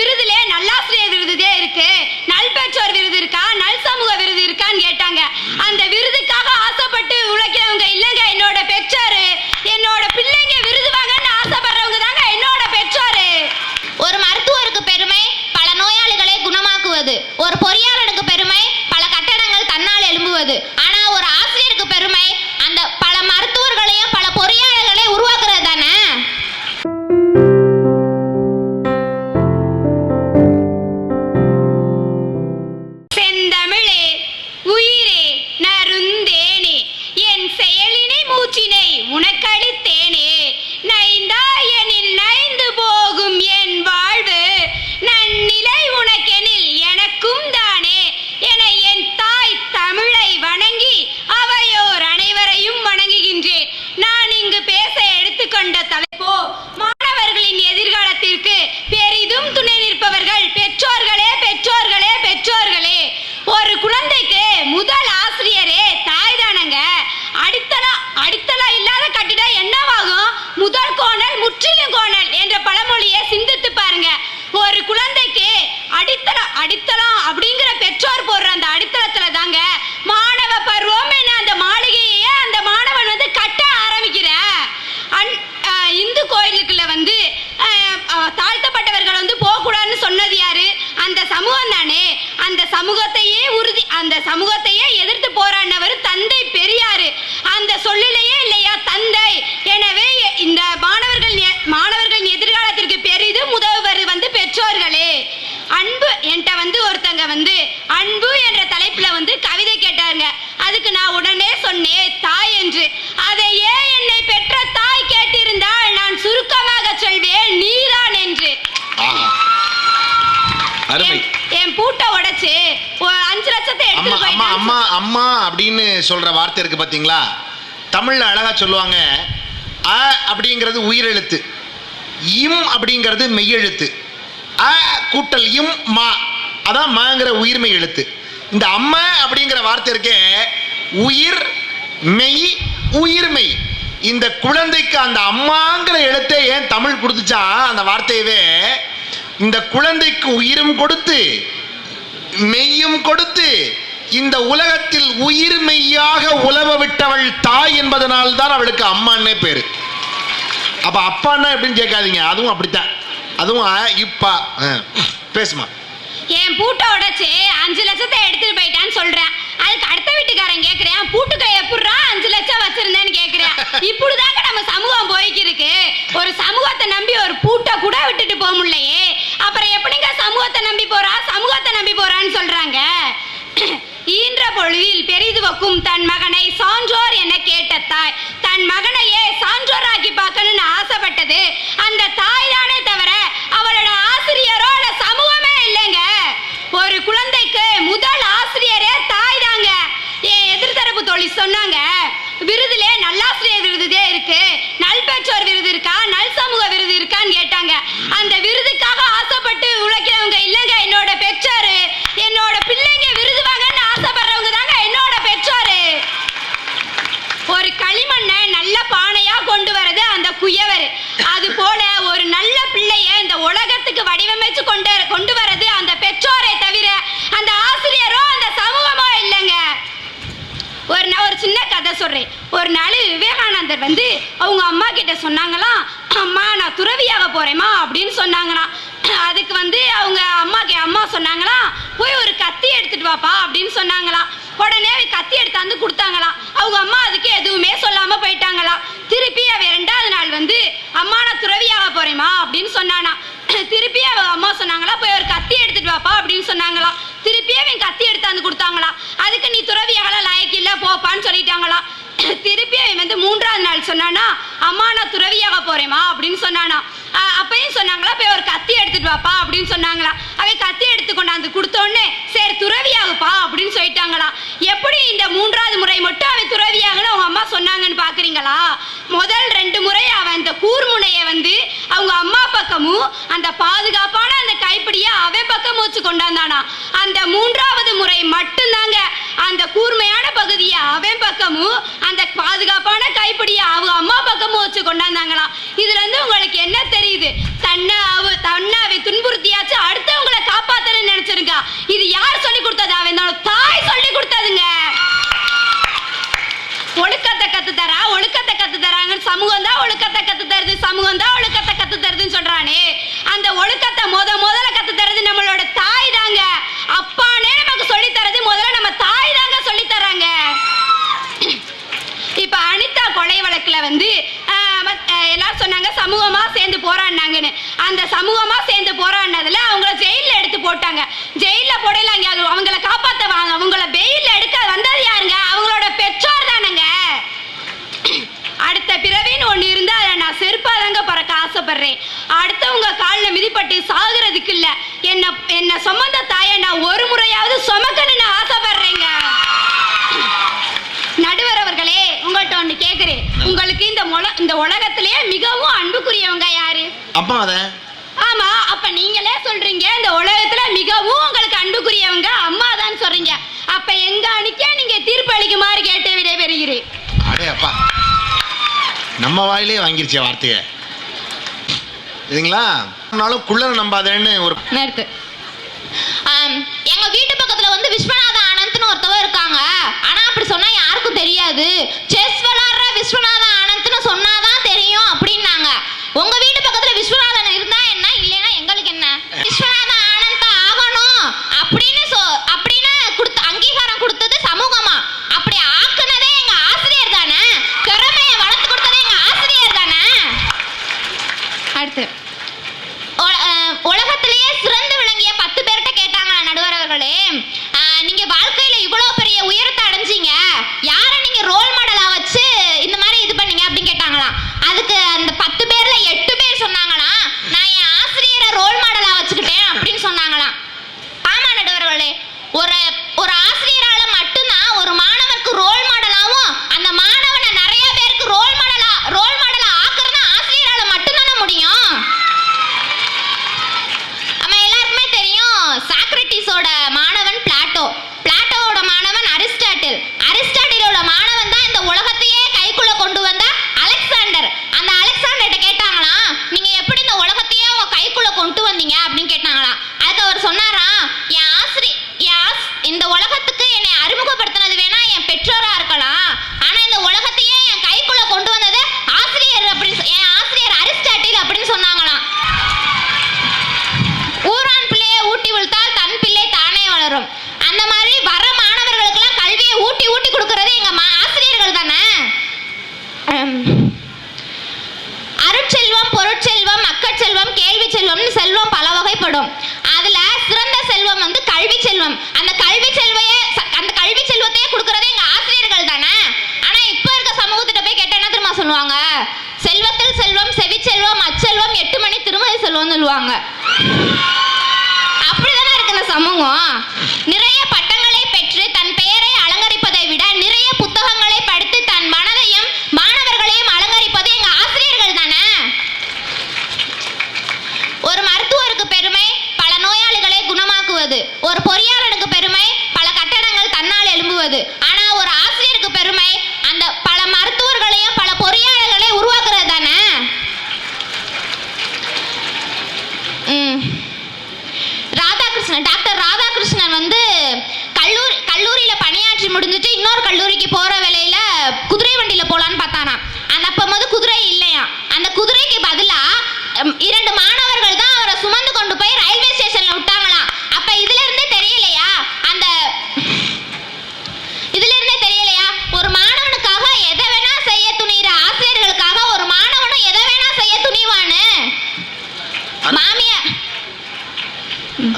விருதுல நல்லாசிரியர் சமூகத்தையே உறுதி அந்த சமூகத்தையே எதிர்த்து போராடினவர் தந்தை பெரியாரு. அந்த சொல்லிலேயே இல்லையா தந்தை? எனவே இந்த மாணவர்கள் மாணவர்கள் எதிர்காலத்திற்கு பெரிதும் உதவுவது வந்து பெற்றோர்களே. அன்பு என்கிட்ட வந்து ஒருத்தங்க வந்து அன்பு என்ற தலைப்புல வந்து கவிதை கேட்டாருங்க. அதுக்கு நான் உடனே சொன்னேன் தாய் என்று அதையே என்னை பெற்ற தாய் கேட்டிருந்தால் நான் சுருக்கமாக சொல்வேன் நீதான் என்று ஆஹா அருமை என்- என் பூட்டை உடைச்சு ஒரு அஞ்சு லட்சத்தை அம்மா அம்மா அம்மா அம்மா அப்படின்னு சொல்ற வார்த்தை இருக்கு பாத்தீங்களா? தமிழ்ல அழகா சொல்லுவாங்க அ அப்படிங்கிறது உயிரெழுத்து இம் அப்படிங்கிறது மெய்யெழுத்து அ கூட்டல் இம் மா அதான் மாங்கிற உயிர்மெய் எழுத்து. இந்த அம்மா அப்படிங்கிற வார்த்தை இருக்கே உயிர் மெய் உயிர்மெய் இந்த குழந்தைக்கு அந்த அம்மாங்கிற எழுத்தை ஏன் தமிழ் கொடுத்துச்சா? அந்த வார்த்தையவே இந்த குழந்தைக்கு உயிரும் கொடுத்து மெய்யும் கொடுத்து இந்த உலகத்தில் உயிர் மெய்யாக உலவ விட்டவள் தாய் என்பதனால் தான் அவளுக்கு அம்மானே பேரு. அப்ப அப்பான்னா எப்படின்னு கேட்காதீங்க. அதுவும் அப்படித்தான். அதுவும் இப்பா பேசுமா. என் பூட்டை உடைச்சு அஞ்சு லட்சத்தை எடுத்துட்டு போயிட்டான்னு சொல்றேன். அதுக்கு அடுத்த வீட்டுக்காரன் கேக்குறேன் பூட்டுக்கை எப்படிரா அஞ்சு லட்சம் வச்சிருந்தேன்னு கேக்குறேன்? இப்படிதாங்க நம்ம சமூகம் போய்க்கிருக்கு. ஒரு சமூகத்தை நம்பி ஒரு பூட்டை கூட விட்டுட்டு போக முடியலையே. அப்புறம் எப்படிங்க சமூகத்தை நம்பி போறா? சமூக நம்பி போறான்னு சொல்றாங்க ஈன்ற பொழுதில் பெரிதுவக்கும் தன் மகனை சான்றோர் என கேட்ட தாய். தன் மகனையே சான்றோராக்கி பார்க்கணும்னு ஆசைப்பட்டது. அந்த தாய் தானே தவிர அவளோட ஆசிரியரோ இல்ல சமூகமே இல்லைங்க. ஒரு குழந்தைக்கு முதல் ஆசிரியரே தாய் தாங்க என் எதிர்த்தரப்பு தோழி சொன்னாங்க விருதுல நல்லாசிரியர் விருதுதே இருக்கு. நல் பெற்றோர் விருது இருக்கா? நல் சமூக விருது இருக்கான்னு கேட்டாங்க அந்த விருதுக்காக ஆசைப்பட்டு உழைக்கிறவங்க இல்லைங்க என்னோட பெற்றோர் என்னோட பிள்ளைங்க விருது வாங்கன்னு ஆசைப்படுறவங்க தாங்க என்னோட பெற்றோர் ஒரு களிமண்ணை நல்ல பானையா கொண்டு வரது அந்த குயவர் அது போல ஒரு நல்ல பிள்ளைய இந்த உலகத்துக்கு வடிவமைச்சு கொண்டு கொண்டு வரது அந்த பெற்றோரை தவிர அந்த ஆசிரியரோ அந்த சமூகமோ இல்லைங்க. ஒரு நான் ஒரு சின்ன கதை சொல்கிறேன் ஒரு நாள் விவேகானந்தர் வந்து அவங்க அம்மா கிட்ட சொன்னாங்களாம் அம்மா நான் துறவியாக போகிறேம்மா அப்படின்னு சொன்னாங்களாம். அதுக்கு வந்து அவங்க அம்மாக்கு அம்மா சொன்னாங்களாம் போய் ஒரு கத்தி எடுத்துட்டு வாப்பா அப்படின்னு சொன்னாங்களாம். உடனே கத்தி எடுத்தாந்து கொடுத்தாங்களாம். அவங்க அம்மா அதுக்கு எதுவுமே சொல்லாம போயிட்டாங்களாம். திருப்பி அவ ரெண்டாவது நாள் வந்து அம்மா நான் துறவியாக போகிறேம்மா அப்படின்னு சொன்னானா திருப்பி அவ அம்மா சொன்னாங்களா போய் ஒரு கத்தி எடுத்துட்டு வாப்பா அப்படின்னு சொன்னாங்களாம் திருப்பி அவன் கத்தி எடுத்தாந்து கொடுத்தாங்களா. அதுக்கு நீ துறவியாகலாம் லாயக்கு இல்லை போப்பான்னு சொல்லிட்டாங்களாம் திருப்பி அவன் வந்து மூன்றாவது நாள் சொன்னானா அம்மா நான் துறவியாக போறேம்மா அப்படின்னு சொன்னானா. அப்பயும் சொன்னாங்களா போய் ஒரு கத்தி எடுத்துட்டு வாப்பா அப்படின்னு சொன்னாங்களா. அவை கத்தி எடுத்து கொண்டாந்து கொடுத்தோடனே சரி துறவியாகுப்பா அப்படின்னு சொல்லிட்டாங்களாம் எப்படி இந்த மூன்றாவது முறை மட்டும் அவன் துறவியாகன்னு அவங்க அம்மா சொன்னாங்கன்னு பாக்குறீங்களா? முதல் ரெண்டு முறை அவன் இந்த கூர்முனையை வந்து அவங்க அம்மா பக்கமும் அந்த பாதுகாப்பான அந்த கைப்பிடியை அவன் பக்கமும் வச்சு கொண்டாந்தானா. அந்த மூன்றாவது முறை மட்டும்தாங்க அந்த கூர்மையான பகுதியை அவன் பக்கமும் அந்த பாதுகாப்பான கைப்பிடியை அவங்க அம்மா பக்கமும் வச்சு கொண்டாந்தாங்களாம் இதுல இருந்து உங்களுக்கு என்ன தெரியுது? தன்னை அவ தன்னை அவை துன்புறுத்தியாச்சு அடுத்தவங்களை காப்பாத்தணும்னு நினைச்சிருக்கா? இது யார் சொல்லி கொடுத்தது? அவன் தாய் சொல்லி கொடுத்ததுங்க. ஒழுக்கத்தை கத்து தரா ஒழுக்கத்தை கத்து தராங்கன்னு சமூகம் தான் ஒழுக்கத்தை கத்து தருது சமூகம் தான் ஒழுக்கத்தை கத்து தருதுன்னு சொல்றானே. அந்த ஒழுக்கத்தை மோத அந்த சமூகமா சேர்ந்து போராடினதுல அவங்கள ஜெயில்ல எடுத்து போட்டாங்க. ஜெயில்ல போடையில அங்க அவங்கள காப்பாத்தவாங்க. அவங்கள வெயில்ல எடுக்க வந்தது யாருங்க? அவங்களோட பெற்றோர் தானங்க. அடுத்த பிறவின்னு ஒண்ணு இருந்தா அதை நான் செருப்பாதாங்க பிறக்க ஆசைப்படுறேன். அடுத்தவங்க காலில் மிதிப்பட்டு சாகுறதுக்கு இல்ல. என்ன என்ன சுமந்த தாயை நான் ஒரு முறையாவது சுமக்கணும்னு ஆசைப்படுறேங்க. நடுவர் அவர்களே உங்கள்கிட்ட ஒண்ணு கேக்குறேன். உங்களுக்கு இந்த மொல இந்த உலகத்திலேயே மிகவும் அன்புக்குரியவங்க யாரு? அப்பா அதை? ஆமா அப்ப நீங்களே சொல்றீங்க இந்த உலகத்துல மிகவும் உங்களுக்கு அன்புக்குரியவங்க அம்மா தான் சொல்றீங்க. அப்ப எங்க அணிக்க நீங்க தீர்ப்பு அளிக்குமாறு கேட்டு விடைபெறுகிறேன். அடே அப்பா. நம்ம வாயிலே வாங்கிருச்சே வார்த்தைய. இதுங்களா? நாளும் குள்ளனை நம்பாதேன்னு ஒரு நிறுத்து. ஆம், எங்க வீட்டு பக்கத்துல வந்து விஸ்வநாத ஆனந்த்னு ஒருத்தவ இருக்காங்க. ஆனா அப்படி சொன்னா யாருக்கும் தெரியாது. செஸ் விளையாடுற விஸ்வநாத ஆனந்த்னு சொன்னாதான் தெரியும் அப்படின்னாங்க. உங்க வீட்டு பக்கத்துல விஸ்வநாதன் இருந்தா என்ன இல்லைன்னா எங்களுக்கு என்ன விஸ்வநாத ஆனந்த் ஆகணும் அப்படின்னு சொ அப்படின்னு கொடுத்த அங்கீகாரம் கொடுத்தது சமூகமா அப்படி ஆக்குனதே எங்க ஆசிரியர் தானே திறமையை வளர்த்து கொடுத்ததே எங்க ஆசிரியர் தானே அடுத்து உல- அஹ் உலகத்திலேயே சிறந்து விளங்கிய பத்து பேர்கிட்ட கேட்டாங்களா நடுவர் அவர்களே அஹ் நீங்க வாழ்க்கையில இவ்வளவு பெரிய உயரத்தை அடைஞ்சீங்க யாரை நீங்க ரோல் மாடலா வச்சு இந்த மாதிரி இது பண்ணீங்க அப்படின்னு கேட்டாங்களாம் அதுக்கு அந்த பத்து பேர்ல எட்டு பேர் சொன்னாங்களாம் நான் என் ஆசிரியரை ரோல் மாடலா வச்சுக்கிட்டேன் அப்படின்னு சொன்னாங்களாம் ஆமா நடுவர்களே ஒரு ஒரு ஆசிரியரால மட்டும்தான் ஒரு மாணவருக்கு ரோல் மாடலாவும் அந்த மாணவனை நிறைய பேருக்கு ரோல் மாடலா ரோல் மாடலா ஆக்குறது ஆசிரியரால மட்டும்தானே முடியும் நம்ம எல்லாருக்குமே தெரியும் சாக்ரட்டிஸோட மாணவன் பிளாட்டோ பிளாட்டோவோட மாணவன் அரிஸ்டாட்டில் அரிஸ்டாட்டிலோட மாணவன் தான் இந்த உலகத்தையே கைக்குள்ள கொண்டு வந்த அலெக்சாண்டர் அந்த அலெக்சாண்டர்கிட்ட கேட்டாங்களாம் நீங்க எப்படி இந்த உலகத்தையே உங்க கைக்குள்ள கொண்டு வந்தீங்க அப்படின்னு கேட்டாங்களாம் அதுக்கு அவர் சொன்னாராம் என் ஆசிரி என் ஆஸ்- இந்த உலகத்துக்கு என்னை அறிமுகப்படுத்தினது வேணா என் பெற்றோரா இருக்கலாம் ஆனா இந்த உலகத்தையே என் கைக்குள்ள கொண்டு வந்தது ஆசிரியர் அப்படின்னு சொ- என் ஆசிரியர் அரிஸ்டாட்டில் அப்படின்னு சொன்னாங்களாம் ஊரான் பிள்ளையை ஊட்டி விழுத்தால் தன் பிள்ளை தானே வளரும் அந்த மாதிரி வர மாணவர்களுக்கெல்லாம் கல்வியை ஊட்டி ஊட்டி கொடுக்கறது எங்க மா- ஆசிரியர்கள் தானே ஹம். அருட்செல்வம் பொருட்செல்வம் மக்கட்செல்வம் கேள்வி செல்வம்னு செல்வம் பல வகைப்படும். அதுல சிறந்த செல்வம் வந்து கல்வி செல்வம் அந்த கல்வி செல்வையே ச- அந்த கல்வி செல்வத்தையே கொடுக்கறதே எங்க ஆசிரியர்கள் தானே? ஆனா இப்ப இருக்க சமூகத்திட்ட போய் கேட்டா என்ன தெரியுமா சொல்லுவாங்க? செல்வத்தில் செல்வம் செவிச்செல்வம் அச்செல்வம் எட்டு மணி திருமதி செல்வம்னு சொல்லுவாங்க. அப்படிதானே இருக்கு இந்த சமூகம்?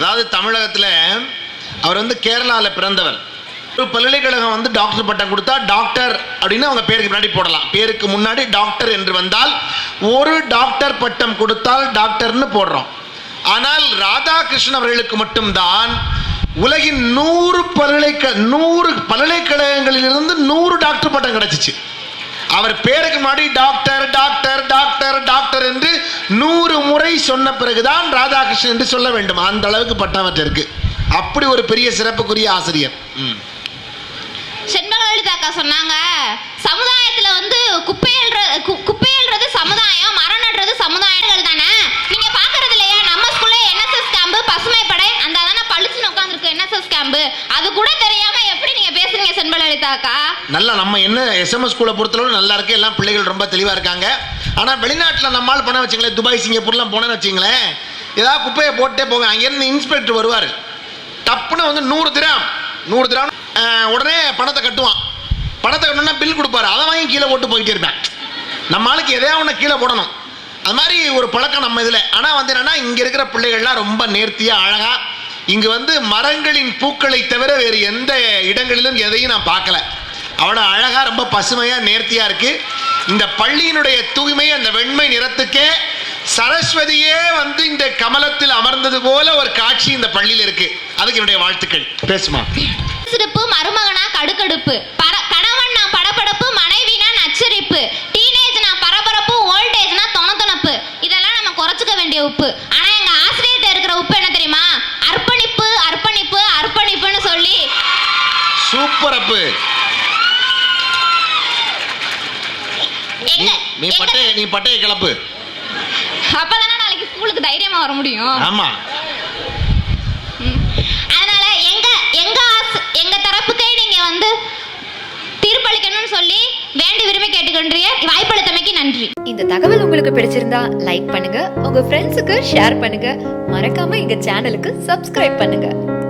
அதாவது தமிழகத்தில் அவர் வந்து கேரளாவில் பிறந்தவர். ஒரு பல்கலைக்கழகம் வந்து டாக்டர் பட்டம் கொடுத்தா டாக்டர் அப்படின்னு அவங்க பேருக்கு முன்னாடி போடலாம். பேருக்கு முன்னாடி டாக்டர் என்று வந்தால் ஒரு டாக்டர் பட்டம் கொடுத்தால் டாக்டர்னு போடுறோம். ஆனால் ராதாகிருஷ்ணன் அவர்களுக்கு மட்டும்தான் உலகின் நூறு பல்கலைக்க நூறு பல்கலைக்கழகங்களிலிருந்து நூறு டாக்டர் பட்டம் கிடைச்சிச்சு. அவர் பேருக்கு முன்னாடி டாக்டர் டாக்டர் டாக்டர் டாக்டர் என்று நூறு முறை சொன்ன பிறகுதான் ராதாகிருஷ்ணன் என்று சொல்ல வேண்டும். அந்த அளவுக்கு பட்டவற்றிற்கு இருக்கு. அப்படி ஒரு பெரிய சிறப்புக்குரிய ஆசிரியர். ம். செண்பகலலிதா அக்கா சொன்னாங்க சமுதாயத்துல வந்து குப்பை கு- குப்பையல்றது சமுதாயம் மரம் நடுறது சமுதாயங்கள் தானே? நீங்க பாக்குறது இல்லையா? நம்ம ஸ்கூல்ல என்எஸ்எஸ் கேம்பு பசுமை படை அது கூட தெரியாம எப்படி நீங்க பேசுறீங்க செண்பகலலிதா அக்கா நல்லா நம்ம என்ன எஸ்எம்எஸ் ஸ்கூலை பொறுத்தளவு நல்லா இருக்கு. எல்லாம் பிள்ளைகள் ரொம்ப தெளிவா இருக்காங்க. ஆனா வெளிநாட்டுல நம்மால் பண்ண வச்சுங்களேன் துபாய் சிங்கப்பூர்லாம் போனேன்னு வச்சுங்களேன் ஏதாவது குப்பையை போட்டே போவேன் அங்கேருந்து இன்ஸ்பெக்டர் வருவார்? டப்புன்னு வந்து நூறு திராம். நூறு திராம் உடனே பணத்தை கட்டுவான். பணத்தை கட்டணும்னா பில் கொடுப்பாரு. அதை வாங்கி கீழே போட்டு போயிட்டே இருப்பேன். நம்ம ஆளுக்கு எதையா ஒன்று கீழே போடணும். அது மாதிரி ஒரு பழக்கம் நம்ம இதில். ஆனால் வந்து என்னன்னா இங்கே இருக்கிற பிள்ளைகள்லாம் ரொம்ப நேர்த்தியாக அழகாக இங்கே வந்து மரங்களின் பூக்களை தவிர வேறு எந்த இடங்களிலும் எதையும் நான் பார்க்கல. அவ்வளோ அழகாக ரொம்ப பசுமையாக நேர்த்தியாக இருக்குது இந்த பள்ளியினுடைய தூய்மை அந்த வெண்மை நிறத்துக்கே சரஸ்வதியே வந்து இந்த கமலத்தில் அமர்ந்தது போல ஒரு காட்சி இந்த பள்ளியில் இருக்கு. அதுக்கு என்னுடைய வாழ்த்துக்கள். பேசுமா? சிரிப்பு மருமகனா கடுக்கடுப்பு. நீ பட்டைய நீ பட்டைய கிளப்பு. அப்பதானே நாளைக்கு ஸ்கூலுக்கு தைரியமா வர முடியும். ஆமா. அதனால எங்க எங்க ஆச- எங்க தரப்புக்கே நீங்க வந்து தீர்ப்பளிக்கணும்னு சொல்லி வேண்டி விரும்பி கேட்டுக்கொண்டிய வாய்ப்பளித்தமைக்கு நன்றி. இந்த தகவல் உங்களுக்கு பிடிச்சிருந்தா லைக் பண்ணுங்க. உங்க ஃப்ரெண்ட்ஸுக்கு ஷேர் பண்ணுங்க. மறக்காம எங்க சேனலுக்கு சப்ஸ்கிரைப் பண்ணுங்க.